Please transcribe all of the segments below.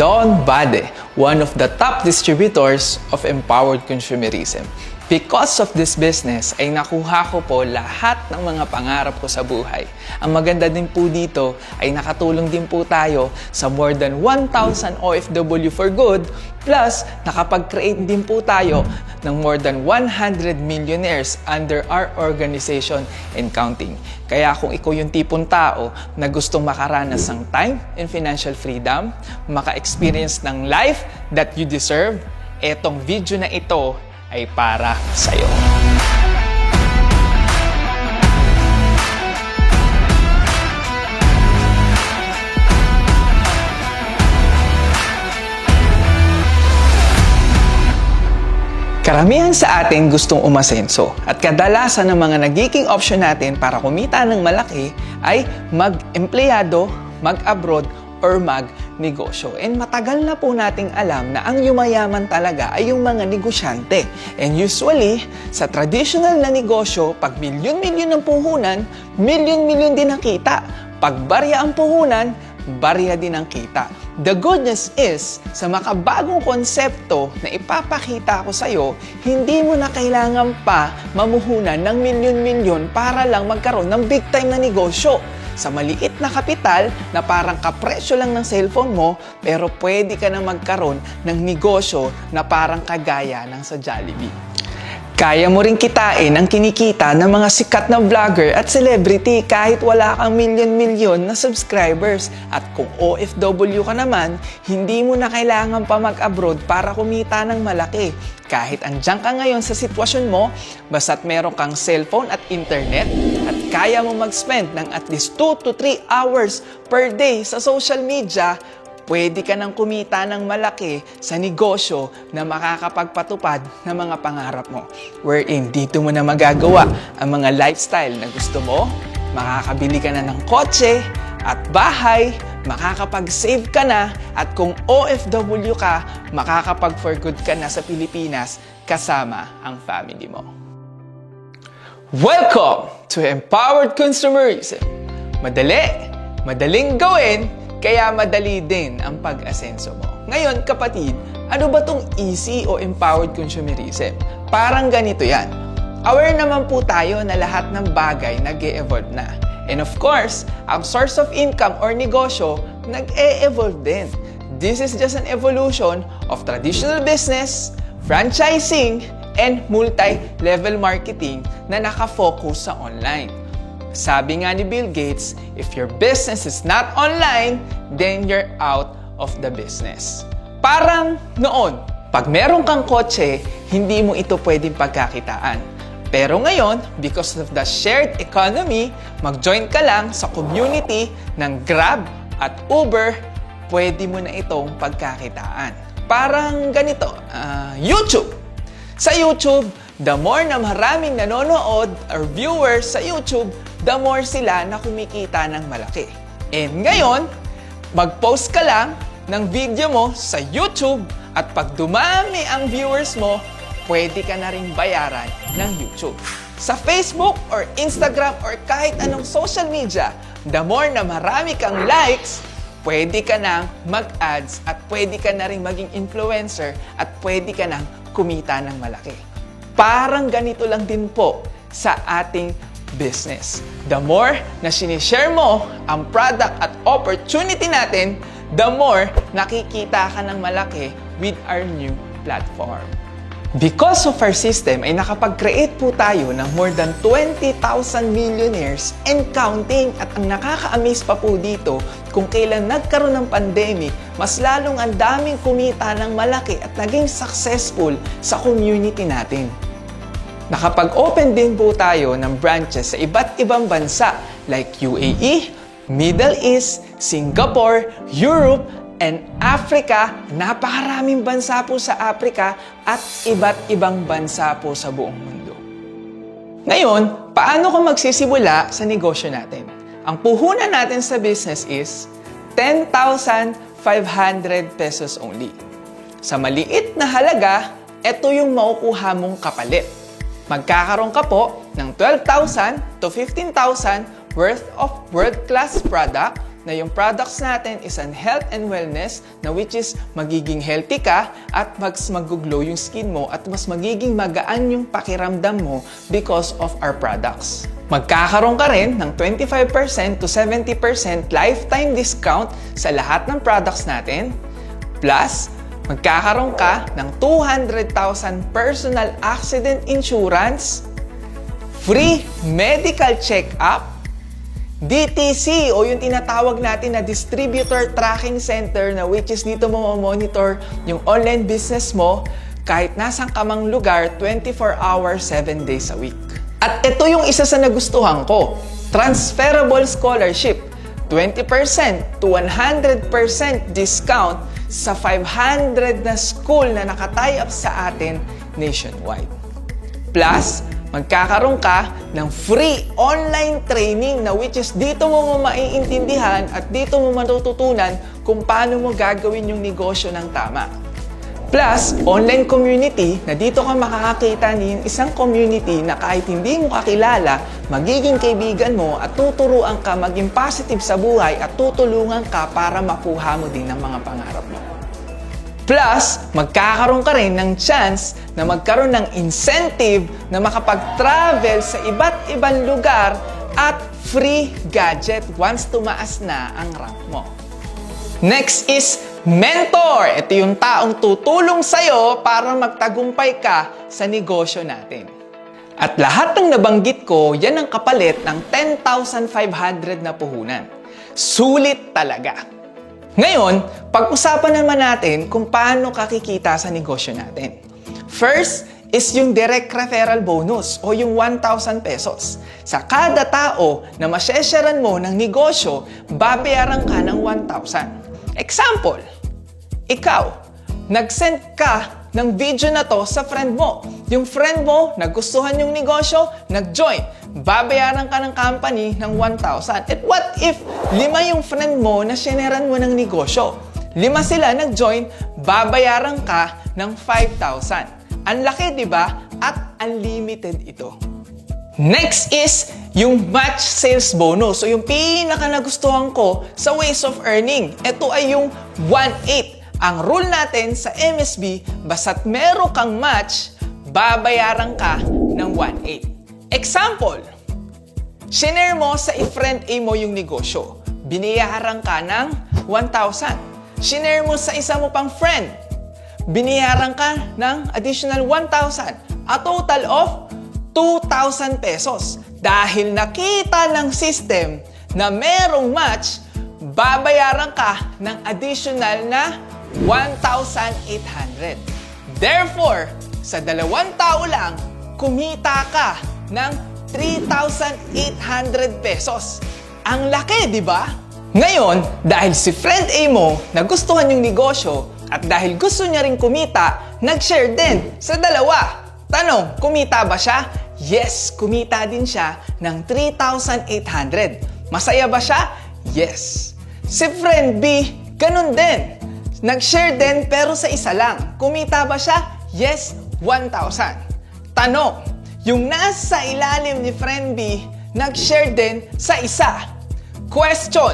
Don Bade, one of the top distributors of empowered consumerism. Because of this business ay nakuha ko po lahat ng mga pangarap ko sa buhay. Ang maganda din po dito ay nakatulong din po tayo sa more than 1,000 OFW for good plus nakapag-create din po tayo ng more than 100 millionaires under our organization and counting. Kaya kung ikaw yung tipong tao na gustong makaranas ng time and financial freedom, maka-experience ng life that you deserve, etong video na ito ay para sa'yo. Karamihan sa atin gustong umasenso at kadalasan ng mga nagiging option natin para kumita ng malaki ay mag-empleyado, mag-abroad, or mag-negosyo. And matagal na po nating alam na ang yumayaman talaga ay yung mga negosyante. And usually, sa traditional na negosyo, pag milyon-milyon ang puhunan, milyon-milyon din ang kita. Pag barya ang puhunan, barya din ang kita. The good news is, sa makabagong konsepto na ipapakita ko sa'yo, hindi mo na kailangan pa mamuhunan ng milyon-milyon para lang magkaroon ng big time na negosyo. Sa maliit na kapital na parang kapresyo lang ng cellphone mo, pero pwede ka na magkaroon ng negosyo na parang kagaya ng sa Jollibee. Kaya mo rin kitain ang kinikita ng mga sikat na vlogger at celebrity kahit wala kang milyon-milyon na subscribers. At kung OFW ka naman, hindi mo na kailangan pa mag-abroad para kumita ng malaki. Kahit andyan ka ngayon sa sitwasyon mo, basta't meron kang cellphone at internet at kaya mo mag-spend ng at least 2 to 3 hours per day sa social media, pwede ka nang kumita ng malaki sa negosyo na makakapagpatupad ng mga pangarap mo. Wherein dito mo na magagawa ang mga lifestyle na gusto mo, makakabili ka na ng kotse at bahay, makakapag-save ka na at kung OFW ka, makakapag-for good ka na sa Pilipinas kasama ang family mo. Welcome to Empowered Consumerism. Madali, madaling gawin, kaya madali din ang pag-asenso mo. Ngayon, kapatid, ano ba tong easy o empowered consumerism? Parang ganito yan. Aware naman po tayo na lahat ng bagay nag evolve na. And of course, ang source of income or negosyo nag-e-evolve din. This is just an evolution of traditional business, franchising, and multi-level marketing na nakafocus sa online. Sabi nga ni Bill Gates, if your business is not online, then you're out of the business. Parang noon, pag meron kang kotse, hindi mo ito pwedeng pagkakitaan. Pero ngayon, because of the shared economy, mag-join ka lang sa community ng Grab at Uber, pwede mo na itong pagkakitaan. Parang ganito, ah, YouTube. Sa YouTube, the more na maraming nanonood or viewers sa YouTube, the more sila na kumikita ng malaki. And ngayon, mag-post ka lang ng video mo sa YouTube at pag dumami ang viewers mo, pwede ka na rin bayaran ng YouTube. Sa Facebook or Instagram or kahit anong social media, the more na marami kang likes, pwede ka nang mag-ads at pwede ka na rin maging influencer at pwede ka nang kumita ng malaki. Parang ganito lang din po sa ating business. The more na sinishare mo ang product at opportunity natin, the more nakikita ka ng malaki with our new platform. Because of our system ay nakapag-create po tayo ng more than 20,000 millionaires and counting at ang nakaka-amaze pa po dito kung kailan nagkaroon ng pandemic, mas lalong ang daming kumita ng malaki at naging successful sa community natin. Nakapag-open din po tayo ng branches sa iba't ibang bansa like UAE, Middle East, Singapore, Europe, and Africa. Napakaraming bansa po sa Africa at iba't ibang bansa po sa buong mundo. Ngayon, paano ka magsisimula sa negosyo natin? Ang puhunan natin sa business is 10,500 pesos only. Sa maliit na halaga, ito yung makukuha mong kapalit. Magkakaroon ka po ng 12,000 to 15,000 worth of world-class product na yung products natin is an health and wellness na which is magiging healthy ka at mas mag-glow yung skin mo at mas magiging magaan yung pakiramdam mo because of our products. Magkakaroon ka rin ng 25% to 70% lifetime discount sa lahat ng products natin. Plus, magkakaroon ka ng 200,000 personal accident insurance, free medical check-up, DTC o yung tinatawag natin na Distributor Tracking Center na which is dito mo monitor yung online business mo kahit nasang kamang lugar 24 hours, 7 days a week. At ito yung isa sa nagustuhan ko, transferable scholarship. 20% to 100% discount sa 500 na school na nakatie up sa atin nationwide. Plus, magkakaroon ka ng free online training na which is dito mo mo maiintindihan at dito mo matututunan kung paano mo gagawin yung negosyo ng tama. Plus, online community na dito ka makakakita ng isang community na kahit hindi mo kakilala, magiging kaibigan mo at tuturuan ka maging positive sa buhay at tutulungan ka para makuha mo din ang mga pangarap mo. Plus, magkakaroon ka rin ng chance na magkaroon ng incentive na makapag-travel sa iba't ibang lugar at free gadget once tumaas na ang rank mo. Next is mentor. Ito yung taong tutulong sa'yo para magtagumpay ka sa negosyo natin. At lahat ng nabanggit ko, yan ang kapalit ng 10,500 na puhunan. Sulit talaga. Ngayon, pag-usapan naman natin kung paano kakikita sa negosyo natin. First is yung direct referral bonus o yung 1,000 pesos. Sa kada tao na masyesharan mo ng negosyo, babayaran ka ng 1,000. Example, ikaw, nag-send ka ng video na to sa friend mo. Yung friend mo, nagustuhan yung negosyo, nag-join. Babayaran ka ng company ng 1,000. At what if lima yung friend mo na sineran mo ng negosyo? Lima sila nag-join, babayaran ka ng 5,000. Ang laki, di ba? At unlimited ito. Next is yung match sales bonus. So yung pinaka nagustuhan ko sa ways of earning. Ito ay yung 1-8. Ang rule natin sa MSB, basta't meron kang match, babayaran ka ng 1-8. Example, Shinare mo sa i-friend A mo yung negosyo. Biniyaran ka ng 1,000. Shinare mo sa isa mo pang friend. Biniyaran ka ng additional 1,000. A total of 2,000 pesos. Dahil nakita ng system na merong match, babayaran ka ng additional na 1,800. Therefore, sa dalawang tao lang, kumita ka ng 3,800 pesos. Ang laki, di ba? Ngayon, dahil si friend A mo nagustuhan yung negosyo at dahil gusto niya rin kumita, nag-share din sa dalawa. Tanong, kumita ba siya? Yes, kumita din siya ng 3,800. Masaya ba siya? Yes. Si friend B, ganun din. Nag-share din pero sa isa lang. Kumita ba siya? Yes, 1,000. Tanong, yung nasa ilalim ni friend B, nag-share din sa isa. Question,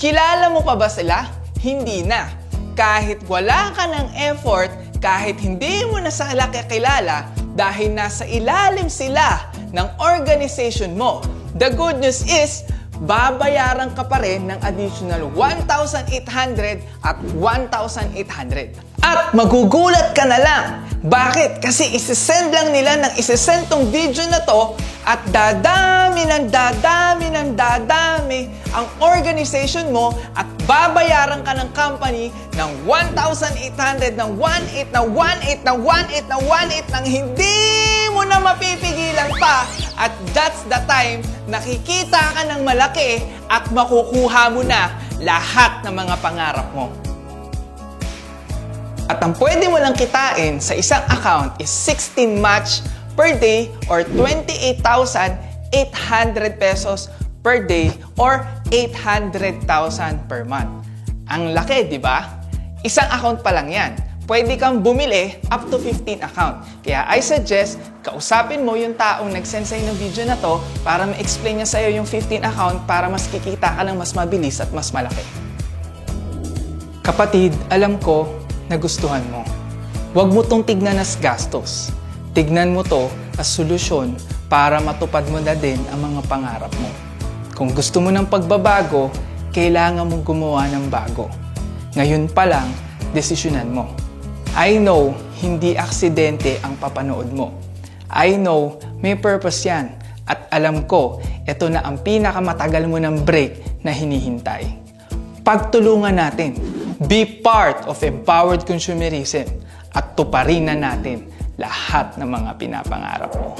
kilala mo pa ba sila? Hindi na. Kahit wala ka ng effort, kahit hindi mo na sila kakilala, dahil nasa ilalim sila ng organization mo. The good news is, babayaran ka pa rin ng additional 1,800 at 1,800. At magugulat ka na lang. Bakit? Kasi isesend lang nila ng isesend tong video na to at dadami ng dadami ng dadami ang organization mo at babayaran ka ng company ng 1,800 ng 1,800 na 1,800 na 1,800 na 1,800 nang hindi mo na mapipigilan pa at that's the time nakikita ka ng malaki at makukuha mo na lahat ng mga pangarap mo. At ang pwede mo lang kitain sa isang account is 16 match per day or 28,800 pesos per day or 800,000 per month. Ang laki, di ba? Isang account pa lang yan. pwede kang bumili up to 15 account. Kaya I suggest, kausapin mo yung taong nag-send sa'yo ng video na to para ma-explain niya sa'yo yung 15 account para mas kikita ka ng mas mabilis at mas malaki. Kapatid, alam ko na gustuhan mo. Huwag mo tong tignan as gastos. Tignan mo to as solusyon para matupad mo na din ang mga pangarap mo. Kung gusto mo ng pagbabago, kailangan mong gumawa ng bago. Ngayon pa lang, desisyonan mo. I know, hindi aksidente ang papanood mo. I know, may purpose yan. At alam ko, ito na ang pinakamatagal mo ng break na hinihintay pagtulungan natin. Be part of empowered consumerism at tuparin na natin lahat ng mga pinapangarap mo.